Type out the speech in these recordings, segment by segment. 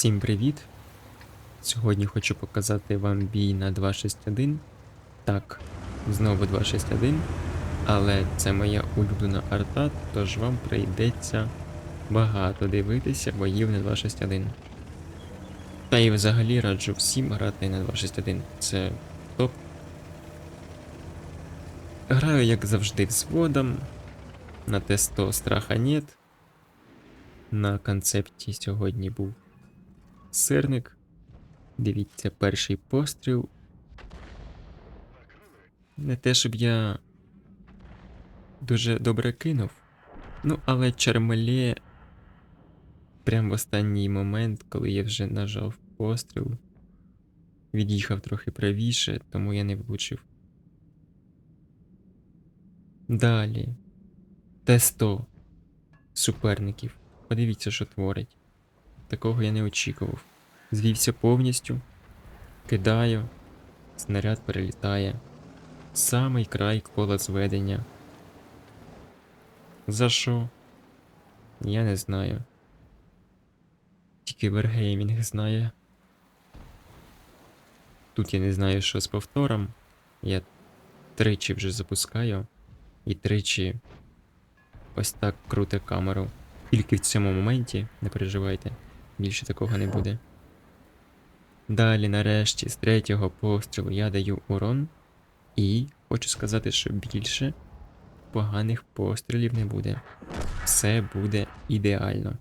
Всім привіт! Сьогодні хочу показати вам бій на 261. Так, знову 261. Але це моя улюблена арта, тож вам прийдеться багато дивитися боїв на 261. Та і взагалі раджу всім грати на 261. Це топ. Граю, як завжди, взводом. На Т100 страха нет. На концепті сьогодні був сирник. Дивіться, перший постріл. Не те, щоб я дуже добре кинув. Ну, але Чармелє прям в останній момент, коли я вже нажав постріл, від'їхав трохи правіше, тому я не влучив. Далі. Т100 суперників. Подивіться, що творить. Такого я не очікував. Звівся повністю. Кидаю. Снаряд перелітає. Самий край кола зведення. За що? Я не знаю. Тільки Вергеймінг знає. Тут я не знаю, що з повтором. Я тричі вже запускаю. І тричі ось так круте камеру. Тільки в цьому моменті, не переживайте, більше такого не буде. Далі, нарешті, з третього пострілу я даю урон. І хочу сказати, що більше поганих пострілів не буде. Все буде ідеально.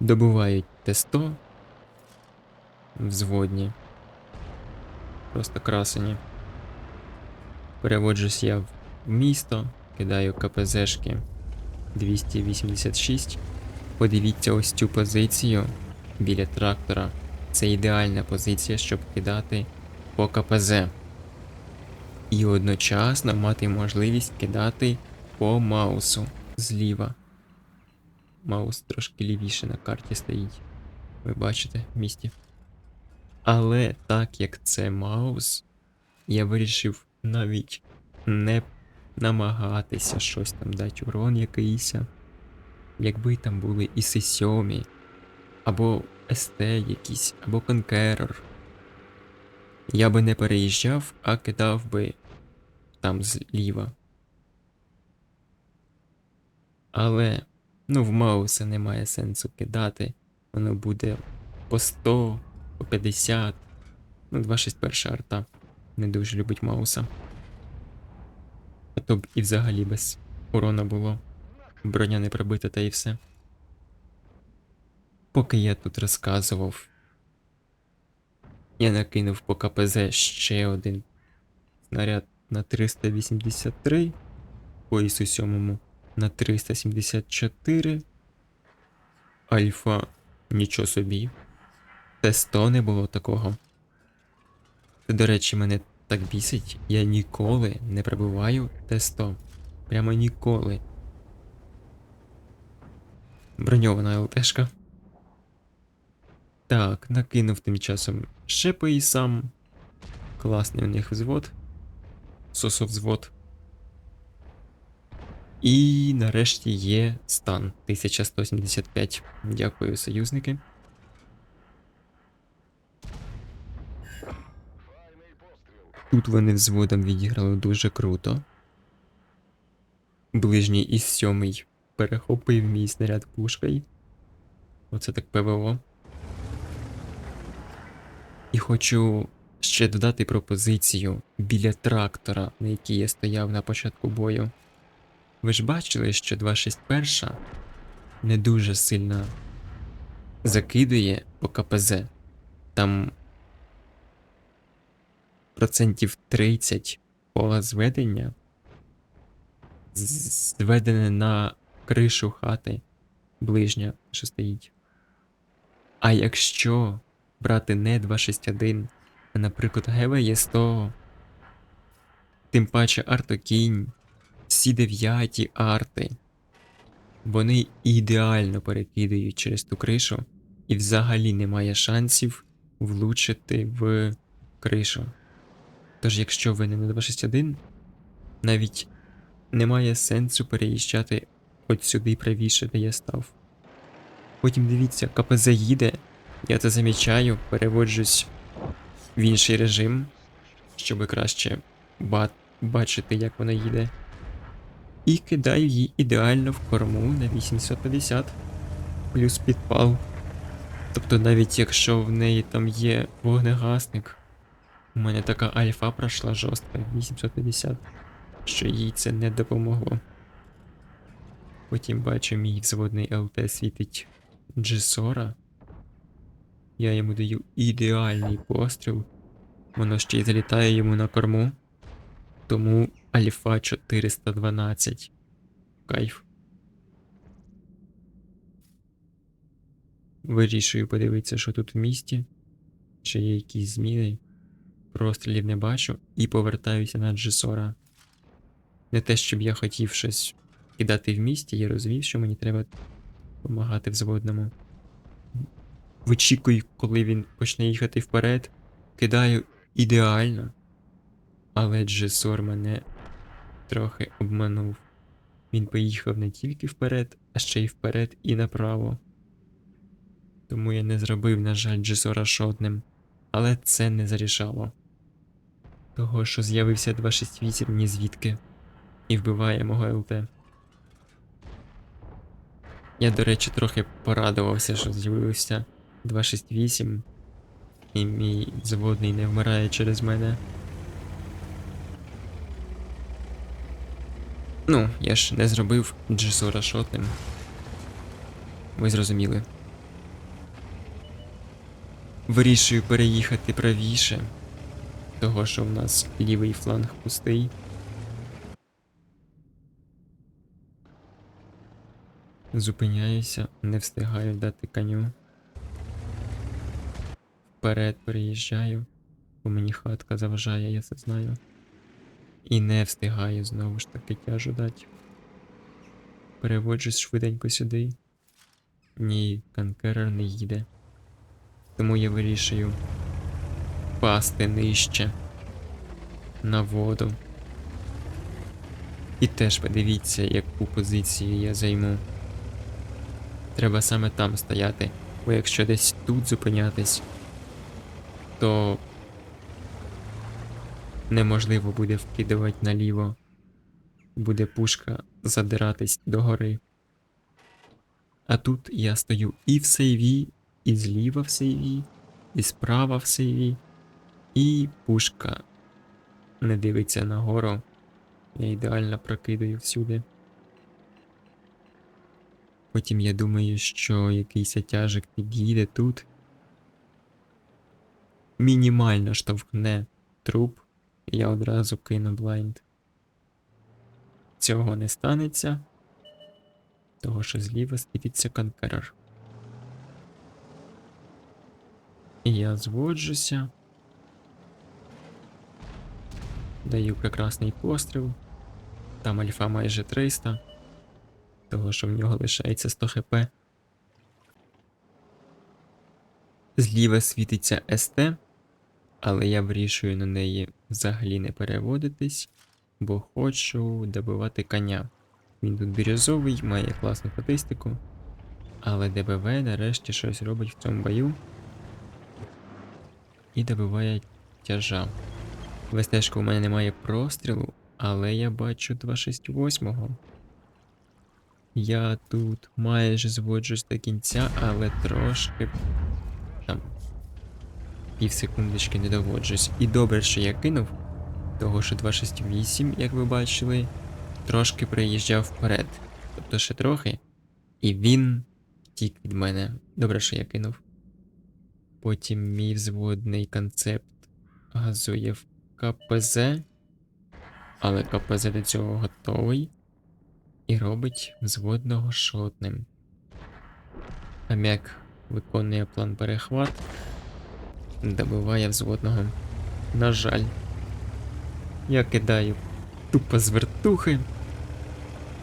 Добувають Т100 взводні. Просто красені. Переводжусь я в місто, кидаю КПЗшки 286. Подивіться ось цю позицію біля трактора. Це ідеальна позиція, щоб кидати по КПЗ. І одночасно мати можливість кидати по маусу зліва. Маус трошки лівіше на карті стоїть. Ви бачите в місті. Але так як це маус, я вирішив навіть не намагатися щось там дати урон якийсь. Якби там були і С7, або СТ якийсь, або Конкерор. Я би не переїжджав, а кидав би там зліва. Але, ну, в Мауса немає сенсу кидати. Воно буде по 100, по 50. Ну, 261 арта. Не дуже любить Мауса. А то б і взагалі без урона було. Броня не пробита та і все. Поки я тут розказував, я накинув по КПЗ ще один снаряд на 383, по ісу 7 на 374. Альфа нічого собі. Т100 не було такого. Це, до речі, мене так бісить. Я ніколи не пробиваю Т100. Прямо ніколи. Броньована ЛТшка. Так, накинув тим часом ще поїсам. Класний у них взвод. Сосо взвод. І нарешті є стан 1175. Дякую, союзники. Тут вони взводом відіграли дуже круто. Ближній із сьомий перехопив мій снаряд пушкою. Оце так ПВО. І хочу ще додати пропозицію біля трактора, на якій я стояв на початку бою. Ви ж бачили, що 261 не дуже сильно закидує по КПЗ. Там процентів 30 пола зведення зведене на кришу хати ближня, що стоїть. А якщо брати не 261, а, наприклад, ГВЄ 100, тим паче Артокінь, всі дев'яті арти, вони ідеально перекидають через ту кришу, і взагалі немає шансів влучити в кришу. Тож, якщо ви не на 261, навіть немає сенсу переїжджати от сюди правіше, де я став. Потім дивіться, КПЗ їде. Я це замічаю, переводжусь в інший режим, щоб краще ба- бачити, як вона їде. І кидаю її ідеально в корму на 850 плюс підпал. Тобто навіть якщо в неї там є вогнегасник, у мене така альфа пройшла жорстка 850, що їй це не допомогло. Потім бачу мій взводний ЛТ світить Джесора. Я йому даю ідеальний постріл. Воно ще й залітає йому на корму. Тому Альфа 412. Кайф. Вирішую подивитися, що тут в місті. Чи є якісь зміни. Прострілів не бачу і повертаюся на Джесора. Не те, щоб я хотів щось кидати в місті, я розумів, що мені треба допомагати взводному. Вичікую, коли він почне їхати вперед. Кидаю ідеально. Але Джесор мене трохи обманув. Він поїхав не тільки вперед, а ще й вперед і направо. Тому я не зробив, на жаль, Джесора шотним. Але це не зарішало. Того, що з'явився 268 ні звідки і вбиває мого ЛТ. Я, до речі, трохи порадувався, що з'явився 268, і мій зводний не вмирає через мене. Ну, я ж не зробив Джесора шотним. Ви зрозуміли. Вирішую переїхати правіше, того що в нас лівий фланг пустий. Зупиняюся, не встигаю дати коню. Вперед переїжджаю, бо мені хатка заважає, я це знаю. І не встигаю знову ж таки тяжу дати. Переводжусь швиденько сюди. Ні, конкерер не їде. Тому я вирішую пасти нижче на воду. І теж подивіться, яку позицію я займу. Треба саме там стояти, бо якщо десь тут зупинятись, то неможливо буде вкидувати наліво. Буде пушка задиратись догори. А тут я стою і в сейві, і зліва в сейві, і справа в сейві, і пушка не дивиться нагору. Я ідеально прокидаю всюди. Потім я думаю, що якийсь тяжик під'їде тут. Мінімально штовхне труп, і я одразу кину блайнд. Цього не станеться, того що зліва світиться конкерер. І я зводжуся. Даю прекрасний постріл. Там альфа майже 300 того, що в нього лишається 100 хп. Зліва світиться СТ, але я вирішую на неї взагалі не переводитись, бо хочу добивати коня. Він тут бірюзовий, має класну статистику, але ДБВ нарешті щось робить в цьому бою і добиває тяжа. В СТ у мене немає прострілу, але я бачу 268-го. Я тут майже зводжусь до кінця, але трошки там пів секундочки не доводжусь. І добре, що я кинув, того що 268, як ви бачили, трошки приїжджав вперед. Тобто ще трохи. І він втік від мене. Добре, що я кинув. Потім мій взводний концепт газує в КПЗ, але КПЗ до цього готовий і робить взводного шотним. Ам'як виконує план перехват, добиває взводного. На жаль, я кидаю тупо з вертухи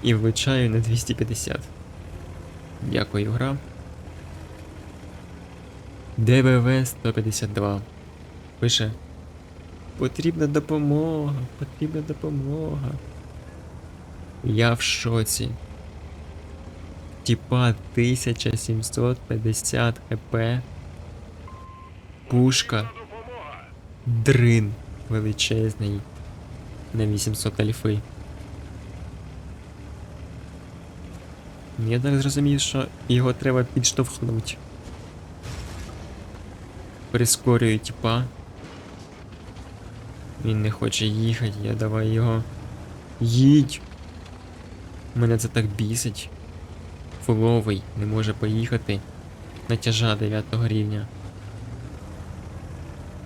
і влучаю на 250. Дякую, гра. ДВВ 152. Пише. Потрібна допомога, потрібна допомога. Я в шоці. типа 1750 хп. Пушка. Дрин величезний. На 800 альфи. Я так зрозумів, що його треба підштовхнути. Прискорюю типа. Він не хоче їхати, я давай його. Їдь! Мене це так бісить. Фуловий не може поїхати. Натяжа 9 рівня.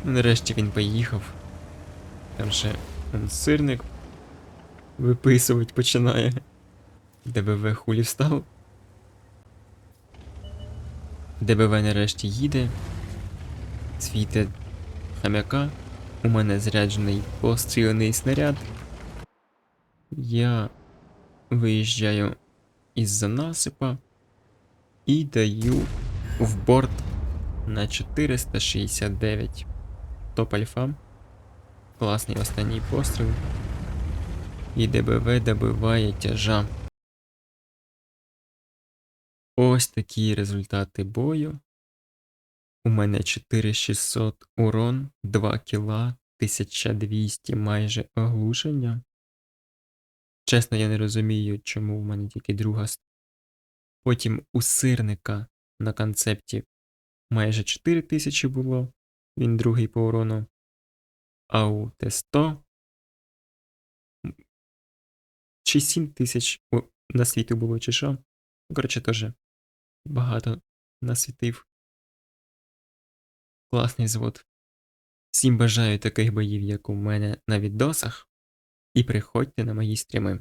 Нарешті він поїхав. Там ще он сирник виписувати починає. ДБВ хулі встав. ДБВ нарешті їде. Світе хам'яка. У мене заряджений постріляний снаряд. Я виїжджаю із-за насипа і даю в борт на 469. Топ альфа. Класний останній постріл. І ДБВ добиває тяжа. Ось такі результати бою. У мене 4600 урон, 2 кіла, 1200 майже оглушення. Чесно, я не розумію, чому в мене тільки друга. Потім у сирника на концепті майже 4000 було, він другий по урону. А у Т100 чи 7000 у- на світу було, чи що. Ну, Коротше, теж багато насвітив. Класний звод. Всім бажаю таких боїв, як у мене на відосах, і приходьте на мої стріми.